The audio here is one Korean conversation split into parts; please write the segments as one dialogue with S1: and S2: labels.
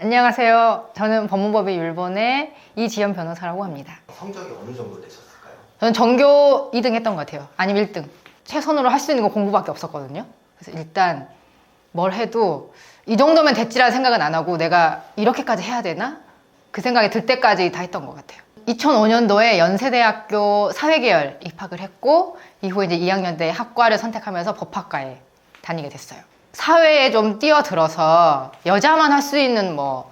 S1: 안녕하세요. 저는 법무법의 율본의 이지연 변호사라고 합니다.
S2: 성적이 어느 정도 되셨을까요?
S1: 저는 전교 2등 했던 것 같아요. 아니면 1등. 최선으로 할 수 있는 건 공부밖에 없었거든요. 그래서 일단 뭘 해도 이 정도면 됐지라는 생각은 안 하고 내가 이렇게까지 해야 되나? 그 생각이 들 때까지 다 했던 것 같아요. 2005년도에 연세대학교 사회계열 입학을 했고 이후에 이제 2학년 때 학과를 선택하면서 법학과에 다니게 됐어요. 사회에 좀 뛰어들어서 여자만 할 수 있는 뭐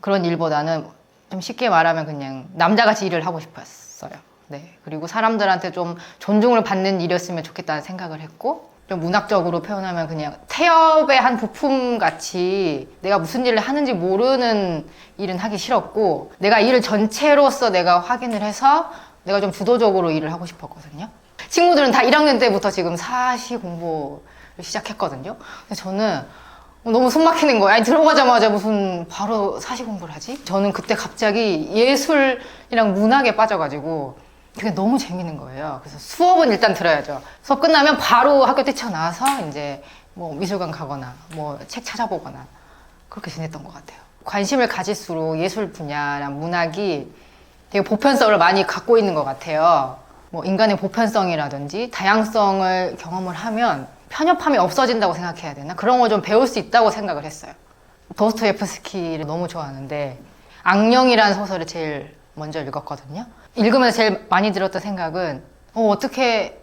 S1: 그런 일보다는 좀 쉽게 말하면 그냥 남자같이 일을 하고 싶었어요. 네. 그리고 사람들한테 좀 존중을 받는 일이었으면 좋겠다는 생각을 했고, 좀 문학적으로 표현하면 그냥 태엽의 한 부품 같이 내가 무슨 일을 하는지 모르는 일은 하기 싫었고, 내가 일을 전체로서 내가 확인을 해서 내가 좀 주도적으로 일을 하고 싶었거든요. 친구들은 다 1학년 때부터 지금 사시 공부를 시작했거든요. 근데 저는 너무 숨 막히는 거예요. 아니, 들어가자마자 무슨 바로 사시 공부를 하지? 저는 그때 갑자기 예술이랑 문학에 빠져가지고 그게 너무 재밌는 거예요. 그래서 수업은 일단 들어야죠. 수업 끝나면 바로 학교 뛰쳐나와서 이제 뭐 미술관 가거나 뭐 책 찾아보거나 그렇게 지냈던 것 같아요. 관심을 가질수록 예술 분야랑 문학이 되게 보편성을 많이 갖고 있는 것 같아요. 뭐 인간의 보편성이라든지 다양성을 경험을 하면 편협함이 없어진다고 생각해야 되나? 그런 걸 좀 배울 수 있다고 생각을 했어요. 도스토예프스키를 너무 좋아하는데 악령이라는 소설을 제일 먼저 읽었거든요. 읽으면서 제일 많이 들었던 생각은 어, 어떻게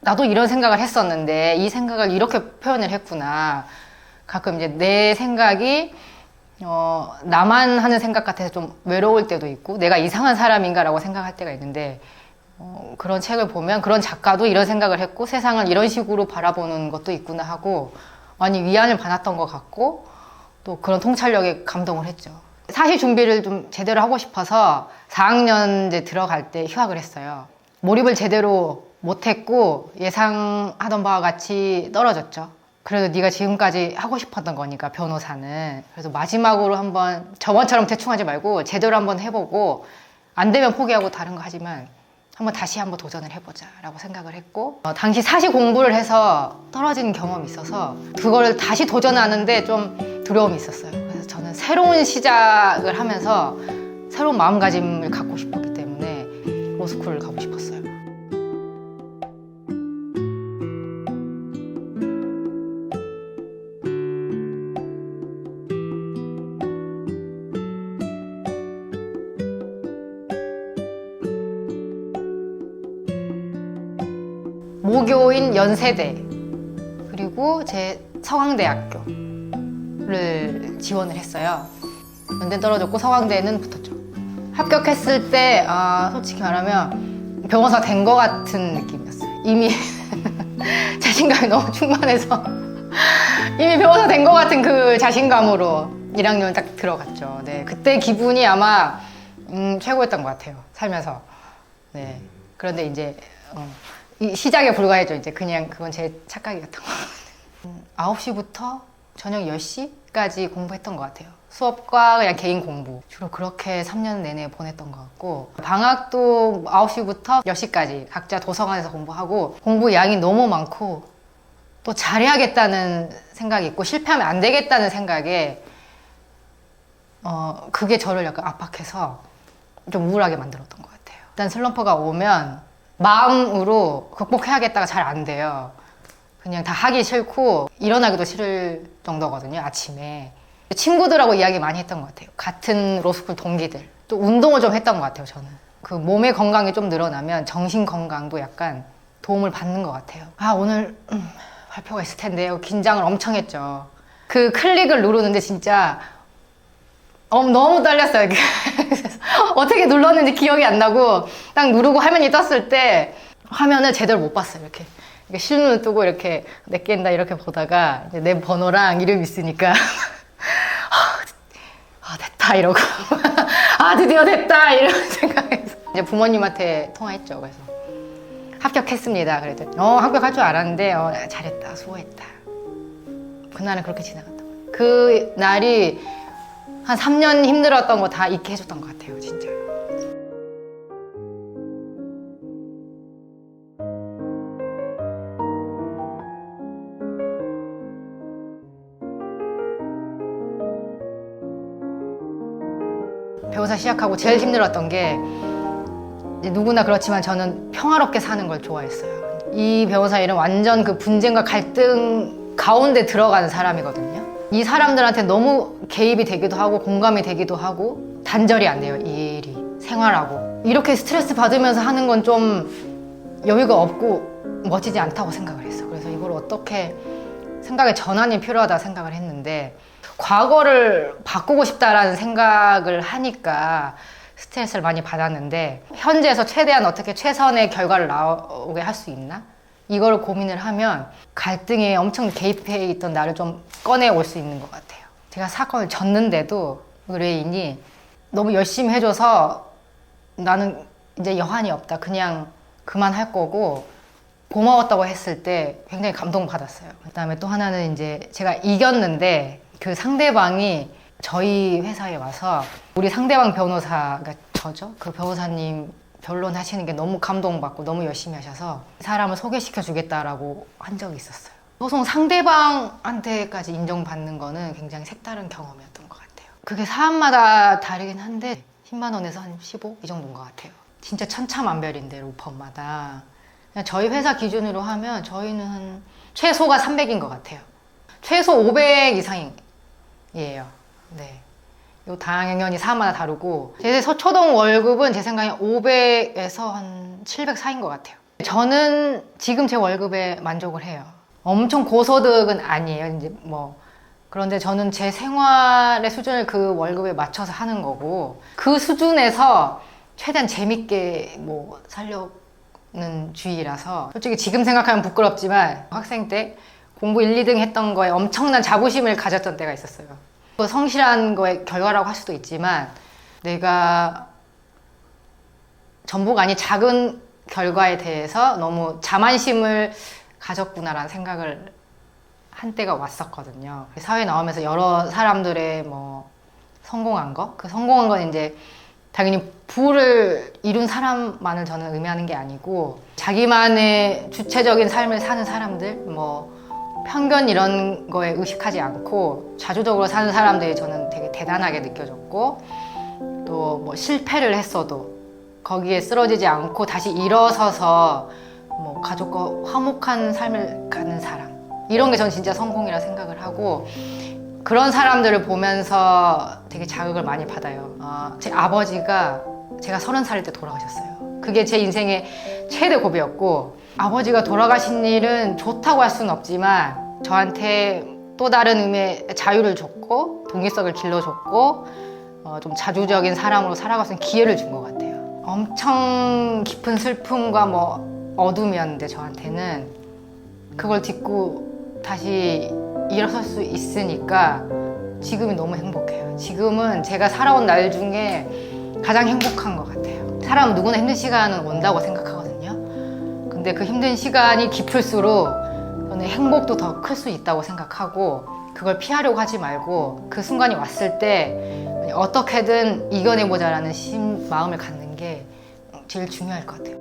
S1: 나도 이런 생각을 했었는데 이 생각을 이렇게 표현을 했구나. 가끔 이제 내 생각이 어, 나만 하는 생각 같아서 좀 외로울 때도 있고 내가 이상한 사람인가라고 생각할 때가 있는데 어, 그런 책을 보면 그런 작가도 이런 생각을 했고 세상을 이런 식으로 바라보는 것도 있구나 하고 많이 위안을 받았던 것 같고 또 그런 통찰력에 감동을 했죠. 사실 준비를 좀 제대로 하고 싶어서 4학년 이제 들어갈 때 휴학을 했어요. 몰입을 제대로 못했고 예상하던 바와 같이 떨어졌죠. 그래도 네가 지금까지 하고 싶었던 거니까 변호사는 그래서 마지막으로 한번 저번처럼 대충 하지 말고 제대로 한번 해보고 안 되면 포기하고 다른 거 하지만 한번 다시 한번 도전을 해보자라고 생각을 했고 어, 당시 사시 공부를 해서 떨어진 경험이 있어서 그거를 다시 도전하는데 좀 두려움이 있었어요. 그래서 저는 새로운 시작을 하면서 새로운 마음가짐을 갖고 싶었기 때문에 로스쿨을 가고 싶었어요. 모교인 연세대 그리고 제 서강대학교를 지원을 했어요. 연대 떨어졌고 서강대는 붙었죠. 합격했을 때 아, 솔직히 말하면 변호사 된 것 같은 느낌이었어요. 이미 자신감이 너무 충만해서 이미 변호사 된 것 같은 그 자신감으로 1학년 딱 들어갔죠. 네, 그때 기분이 아마 음, 최고였던 것 같아요. 살면서. 네. 그런데 이제 어, 이 시작에 불과했죠. 이제 그냥 그건 제 착각이었던 것 같아요. 음, 9시부터 저녁 10시까지 공부했던 것 같아요. 수업과 그냥 개인 공부. 주로 그렇게 3년 내내 보냈던 것 같고. 방학도 9시부터 10시까지 각자 도서관에서 공부하고 공부 양이 너무 많고 또 잘해야겠다는 생각이 있고 실패하면 안 되겠다는 생각에 어, 그게 저를 약간 압박해서 좀 우울하게 만들었던 것 같아요. 일단 슬럼프가 오면 마음으로 극복해야겠다가 잘 안 돼요. 그냥 다 하기 싫고 일어나기도 싫을 정도거든요, 아침에. 친구들하고 이야기 많이 했던 것 같아요. 같은 로스쿨 동기들. 또 운동을 좀 했던 것 같아요, 저는. 그 몸의 건강이 좀 늘어나면 정신 건강도 약간 도움을 받는 것 같아요. 아, 오늘 음, 발표가 있을 텐데요. 긴장을 엄청 했죠. 그 클릭을 누르는데 진짜 어, 너무 떨렸어요. 어떻게 눌렀는지 기억이 안 나고 딱 누르고 화면이 떴을 때 화면을 제대로 못 봤어요. 이렇게. 이렇게 실눈을 뜨고 이렇게 내 깬다 이렇게 보다가 이제 내 번호랑 이름 있으니까 아 됐다 이러고 아 드디어 됐다 이런 생각해서 이제 부모님한테 통화했죠. 그래서 합격했습니다. 그랬더니 어 합격할 줄 알았는데 어, 잘했다 수고했다. 그날은 그렇게 거예요. 그 날이 한 3년 힘들었던 거 다 잊게 해줬던 것 같아요, 진짜. 배우사 시작하고 제일 힘들었던 게 누구나 그렇지만 저는 평화롭게 사는 걸 좋아했어요. 이 변호사 일은 완전 그 분쟁과 갈등 가운데 들어가는 사람이거든요. 이 사람들한테 너무 개입이 되기도 하고 공감이 되기도 하고 단절이 안 돼요. 이 일이 생활하고 이렇게 스트레스 받으면서 하는 건 좀 여유가 없고 멋지지 않다고 생각을 했어. 그래서 이걸 어떻게 생각의 전환이 필요하다 생각을 했는데 과거를 바꾸고 싶다라는 생각을 하니까 스트레스를 많이 받았는데 현재에서 최대한 어떻게 최선의 결과를 나오게 할 수 있나? 이걸 고민을 하면 갈등에 엄청 개입해 있던 나를 좀 꺼내 올 수 있는 것 같아요. 제가 사건을 졌는데도 의뢰인이 너무 열심히 해줘서 나는 이제 여한이 없다. 그냥 그만할 거고 고마웠다고 했을 때 굉장히 감동받았어요. 그 다음에 또 하나는 이제 제가 이겼는데 그 상대방이 저희 회사에 와서 우리 상대방 변호사가 저죠. 그 변호사님 변론하시는 게 너무 감동받고 너무 열심히 하셔서 사람을 소개시켜 주겠다라고 한 적이 있었어요. 소송 상대방한테까지 인정받는 거는 굉장히 색다른 경험이었던 것 같아요. 그게 사안마다 다르긴 한데 10만 원에서 한 15? 이 정도인 것 같아요. 진짜 천차만별인데 로펌마다 저희 회사 기준으로 하면 저희는 한 최소가 300인 것 같아요. 최소 500 이상이에요. 네. 요 당연히 사안마다 다르고 제 서초동 월급은 제 생각에 500에서 한 700 사이인 것 같아요. 저는 지금 제 월급에 만족을 해요. 엄청 고소득은 아니에요. 이제 뭐 그런데 저는 제 생활의 수준을 그 월급에 맞춰서 하는 거고 그 수준에서 최대한 재밌게 뭐 살려는 주의라서 솔직히 지금 생각하면 부끄럽지만 학생 때 공부 1, 2등 했던 거에 엄청난 자부심을 가졌던 때가 있었어요. 뭐 성실한 거의 결과라고 할 수도 있지만 내가 전부가 아닌 작은 결과에 대해서 너무 자만심을 가졌구나라는 생각을 한 때가 왔었거든요. 사회 나오면서 여러 사람들의 뭐 성공한 거, 그 성공한 건 이제 당연히 부를 이룬 사람만을 저는 의미하는 게 아니고 자기만의 주체적인 삶을 사는 사람들, 뭐 편견 이런 거에 의식하지 않고 자주적으로 사는 사람들이 저는 되게 대단하게 느껴졌고 또 뭐 실패를 했어도 거기에 쓰러지지 않고 다시 일어서서 뭐 가족과 화목한 삶을 가는 사람 이런 게 전 진짜 성공이라 생각을 하고 그런 사람들을 보면서 되게 자극을 많이 받아요. 어, 제 아버지가 제가 서른 살 때 돌아가셨어요. 그게 제 인생의 최대 고비였고 아버지가 돌아가신 일은 좋다고 할 수는 없지만 저한테 또 다른 의미의 자유를 줬고 독립성을 길러줬고 어, 좀 자주적인 사람으로 살아갈 수 있는 기회를 준 것 같아요. 엄청 깊은 슬픔과 뭐 어둠이었는데 저한테는 그걸 딛고 다시 일어설 수 있으니까 지금이 너무 행복해요. 지금은 제가 살아온 날 중에 가장 행복한 것 같아요. 사람은 누구나 힘든 시간은 온다고 생각하거든요. 근데 그 힘든 시간이 깊을수록 저는 행복도 더 클 수 있다고 생각하고 그걸 피하려고 하지 말고 그 순간이 왔을 때 어떻게든 이겨내보자라는 심, 마음을 갖는 게 제일 중요할 것 같아요.